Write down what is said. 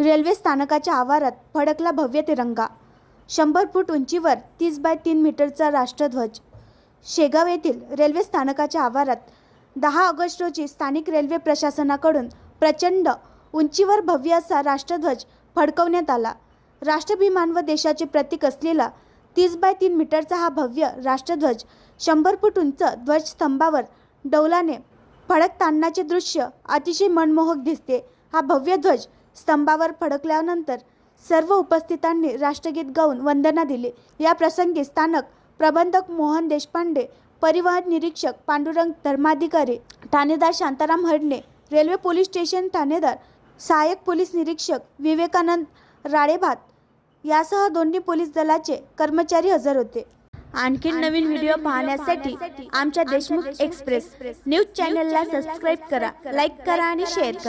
Railway स्थानकाच्या आवारात फडकला भव्य तिरंगा. शंभर फूट उंचीवर तीस बाय तीन मीटरचा राष्ट्रध्वज. शेगाव येथील रेल्वे स्थानकाच्या आवारात दहा ऑगस्ट रोजी स्थानिक रेल्वे प्रशासनाकडून प्रचंड उंचीवर भव्य असा राष्ट्रध्वज फडकवण्यात आला. राष्ट्राभिमान व देशाचे प्रतीक असलेला तीस बाय तीन मीटरचा हा भव्य राष्ट्रध्वज शंभर फूट उंच ध्वजस्तंभावर डौलाने फडकतानाचे दृश्य अतिशय मनमोहक दिसते. हा भव्य ध्वज स्तंभावर फडकल्यानंतर सर्व उपस्थितांनी राष्ट्रगीत गाऊन वंदना दिली. या प्रसंगी स्थानक प्रबंधक मोहन देशपांडे परिवहन निरीक्षक पांडुरंग धर्माधिकारी ठाणेदार Shantaram Hadne railway police station ठाणेदार सहाय्यक पोलीस निरीक्षक विवेकानंद राळेभात यासह दोन्ही पोलीस दलाचे कर्मचारी हजर होते. आणखी नवीन व्हिडिओ पाहण्यासाठी आमच्या देशमुख एक्सप्रेस. न्यूज चॅनलला सबस्क्राईब करा लाईक करा आणि शेअर करा.